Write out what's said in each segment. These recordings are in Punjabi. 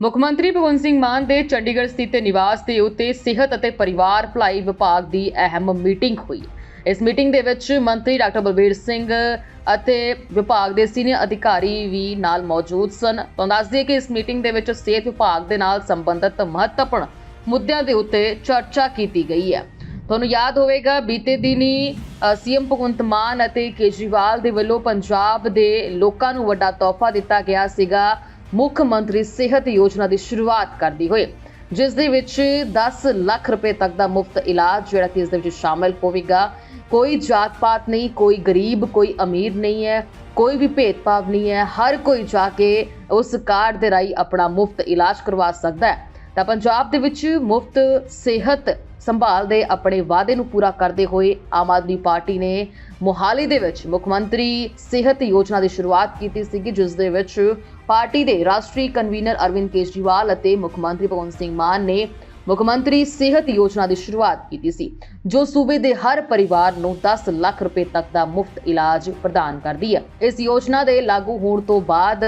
ਮੁੱਖ ਮੰਤਰੀ ਭਗਵੰਤ ਸਿੰਘ ਮਾਨ ਦੇ ਚੰਡੀਗੜ੍ਹ ਸਥਿਤ ਨਿਵਾਸ ਦੇ ਉੱਤੇ ਸਿਹਤ ਅਤੇ ਪਰਿਵਾਰ ਭਲਾਈ ਵਿਭਾਗ ਦੀ ਅਹਿਮ ਮੀਟਿੰਗ ਹੋਈ। ਇਸ ਮੀਟਿੰਗ ਦੇ ਵਿੱਚ ਮੰਤਰੀ ਡਾਕਟਰ ਬਲਬੀਰ ਸਿੰਘ ਅਤੇ ਵਿਭਾਗ ਦੇ ਸੀਨੀਅਰ ਅਧਿਕਾਰੀ ਵੀ ਨਾਲ ਮੌਜੂਦ ਸਨ। ਤੁਹਾਨੂੰ ਦੱਸ ਕਿ ਇਸ ਮੀਟਿੰਗ ਦੇ ਵਿੱਚ ਸਿਹਤ ਵਿਭਾਗ ਦੇ ਨਾਲ ਸੰਬੰਧਿਤ ਮਹੱਤਵਪੂਰਨ ਮੁੱਦਿਆਂ ਦੇ ਉੱਤੇ ਚਰਚਾ ਕੀਤੀ ਗਈ ਹੈ। ਤੁਹਾਨੂੰ ਯਾਦ ਹੋਵੇਗਾ, ਬੀਤੇ ਦਿਨੀ ਸੀਐਮ ਭਗਵੰਤ ਮਾਨ ਅਤੇ ਕੇਜਰੀਵਾਲ ਦੇ ਵੱਲੋਂ ਪੰਜਾਬ ਦੇ ਲੋਕਾਂ ਨੂੰ ਵੱਡਾ ਤੋਹਫਾ ਦਿੱਤਾ ਗਿਆ ਸੀਗਾ। ਮੁੱਖ ਮੰਤਰੀ ਸਿਹਤ ਯੋਜਨਾ ਦੀ ਸ਼ੁਰੂਆਤ ਕਰਦੀ ਹੋਏ ਜਿਸ ਦੇ ਵਿੱਚ 10 ਲੱਖ ਰੁਪਏ ਤੱਕ ਦਾ ਮੁਫਤ ਇਲਾਜ ਜਿਹੜਾ ਕਿ ਇਸ ਦੇ ਵਿੱਚ ਸ਼ਾਮਲ ਹੋਵੇਗਾ। ਕੋਈ ਜਾਤ ਪਾਤ ਨਹੀਂ, ਕੋਈ ਗਰੀਬ, ਕੋਈ ਅਮੀਰ ਨਹੀਂ ਹੈ, ਕੋਈ ਵੀ ਭੇਦਭਾਵ ਨਹੀਂ ਹੈ। ਹਰ ਕੋਈ ਜਾ ਕੇ ਉਸ ਕਾਰਡ ਦੇ ਰਾਹੀਂ ਆਪਣਾ ਮੁਫਤ ਇਲਾਜ ਕਰਵਾ ਸਕਦਾ ਹੈ। ਤਾਂ ਪੰਜਾਬ ਦੇ ਵਿੱਚ ਮੁਫਤ ਸਿਹਤ ਸੰਭਾਲ ਦੇ ਆਪਣੇ ਵਾਅਦੇ ਨੂੰ ਪੂਰਾ ਕਰਦੇ ਹੋਏ ਆਮ ਆਦਮੀ ਪਾਰਟੀ ਨੇ ਮੋਹਾਲੀ ਦੇ ਵਿੱਚ ਮੁੱਖ ਮੰਤਰੀ ਸਿਹਤ ਯੋਜਨਾ ਦੀ ਸ਼ੁਰੂਆਤ ਕੀਤੀ ਸੀਗੀ, ਜਿਸ ਦੇ ਵਿੱਚ ਪਾਰਟੀ ਦੇ ਰਾਸ਼ਟਰੀ ਕਨਵੀਨਰ ਅਰਵਿੰਦ ਕੇਜਰੀਵਾਲ ਅਤੇ ਮੁੱਖ ਮੰਤਰੀ ਭਗਵੰਤ ਸਿੰਘ ਮਾਨ ਨੇ ਮੁੱਖ ਮੰਤਰੀ ਸਿਹਤ ਯੋਜਨਾ ਦੀ ਸ਼ੁਰੂਆਤ ਕੀਤੀ ਸੀ, ਜੋ ਸੂਬੇ ਦੇ ਹਰ ਪਰਿਵਾਰ ਨੂੰ 10 ਲੱਖ ਰੁਪਏ ਤੱਕ ਦਾ ਮੁਫਤ ਇਲਾਜ ਪ੍ਰਦਾਨ ਕਰਦੀ ਹੈ। ਇਸ ਯੋਜਨਾ ਦੇ ਲਾਗੂ ਹੋਣ ਤੋਂ ਬਾਅਦ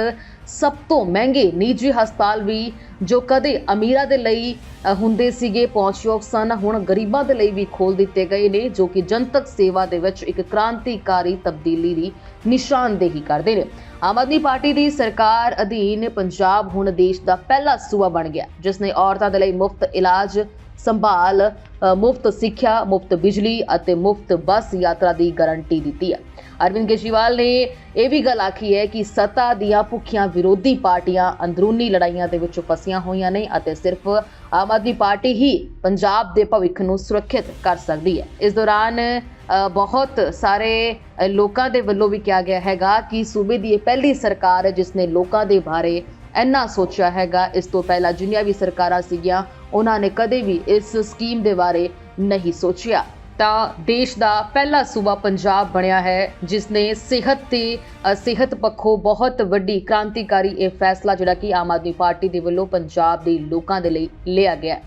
ਸਭ ਤੋਂ ਮਹਿੰਗੇ ਨਿੱਜੀ ਹਸਪਤਾਲ ਵੀ ਜੋ ਕਦੇ ਅਮੀਰਾਂ ਦੇ ਲਈ ਹੁੰਦੇ ਸੀਗੇ, ਪਹੁੰਚਯੋਗ ਸਨ, ਹੁਣ ਗਰੀਬਾਂ ਦੇ ਲਈ ਵੀ ਖੋਲ ਦਿੱਤੇ ਗਏ ਨੇ, ਜੋ ਕਿ ਜਨਤਕ ਸੇਵਾ ਦੇ ਵਿੱਚ ਇੱਕ ਕ੍ਰਾਂਤੀਕਾਰੀ ਤਬਦੀਲੀ ਦੀ ਨਿਸ਼ਾਨਦੇਹੀ ਕਰਦੇ ਨੇ। ਆਮ ਆਦਮੀ ਪਾਰਟੀ ਦੀ ਸਰਕਾਰ ਅਧੀਨ ਪੰਜਾਬ ਹੁਣ ਦੇਸ਼ ਦਾ ਪਹਿਲਾ ਸੂਬਾ ਬਣ ਗਿਆ, ਜਿਸ ਨੇ ਔਰਤਾਂ ਦੇ ਲਈ ਮੁਫਤ ਇਲਾਜ ਸੰਭਾਲ ਮੁਫਤ ਸਿੱਖਿਆ, ਮੁਫਤ ਬਿਜਲੀ ਅਤੇ ਮੁਫਤ ਬੱਸ ਯਾਤਰਾ ਦੀ ਗਾਰੰਟੀ ਦਿੱਤੀ ਹੈ। ਅਰਵਿੰਦ ਕੇਜਰੀਵਾਲ ਨੇ ਇਹ ਵੀ ਗੱਲ ਆਖੀ ਹੈ ਕਿ ਸੱਤਾ ਦੀਆਂ ਭੁੱਖੀਆਂ ਵਿਰੋਧੀ ਪਾਰਟੀਆਂ ਅੰਦਰੂਨੀ ਲੜਾਈਆਂ ਦੇ ਵਿੱਚ ਫਸੀਆਂ ਹੋਈਆਂ ਨੇ ਅਤੇ ਸਿਰਫ ਆਮ ਆਦਮੀ ਪਾਰਟੀ ਹੀ ਪੰਜਾਬ ਦੇ ਭਵਿੱਖ ਨੂੰ ਸੁਰੱਖਿਅਤ ਕਰ ਸਕਦੀ ਹੈ। ਇਸ ਦੌਰਾਨ ਬਹੁਤ ਸਾਰੇ ਲੋਕਾਂ ਦੇ ਵੱਲੋਂ ਵੀ ਕਿਹਾ ਗਿਆ ਹੈਗਾ ਕਿ ਸੂਬੇ ਦੀ ਇਹ ਪਹਿਲੀ ਸਰਕਾਰ ਹੈ ਜਿਸ ਨੇ ਲੋਕਾਂ ਦੇ ਬਾਰੇ ਇੰਨਾ ਸੋਚਿਆ ਹੈਗਾ, ਇਸ ਤੋਂ ਪਹਿਲਾਂ ਜਿੰਨੀਆਂ ਵੀ ਸਰਕਾਰਾਂ ਸੀਗੀਆਂ, ਉਹਨਾਂ ਨੇ ਕਦੇ ਵੀ ਇਸ ਸਕੀਮ ਦੇ ਬਾਰੇ ਨਹੀਂ ਸੋਚਿਆ। ਤਾਂ ਦੇਸ਼ ਦਾ ਪਹਿਲਾ ਸੂਬਾ ਪੰਜਾਬ ਬਣਿਆ ਹੈ, ਜਿਸ ਨੇ ਸਿਹਤ ਤੇ ਸਿਹਤ ਪੱਖੋਂ ਬਹੁਤ ਵੱਡੀ ਕ੍ਰਾਂਤੀਕਾਰੀ ਇਹ ਫੈਸਲਾ ਜਿਹੜਾ ਕਿ ਆਮ ਆਦਮੀ ਪਾਰਟੀ ਦੇ ਵੱਲੋਂ ਪੰਜਾਬ ਦੇ ਲੋਕਾਂ ਦੇ ਲਈ ਲਿਆ ਗਿਆ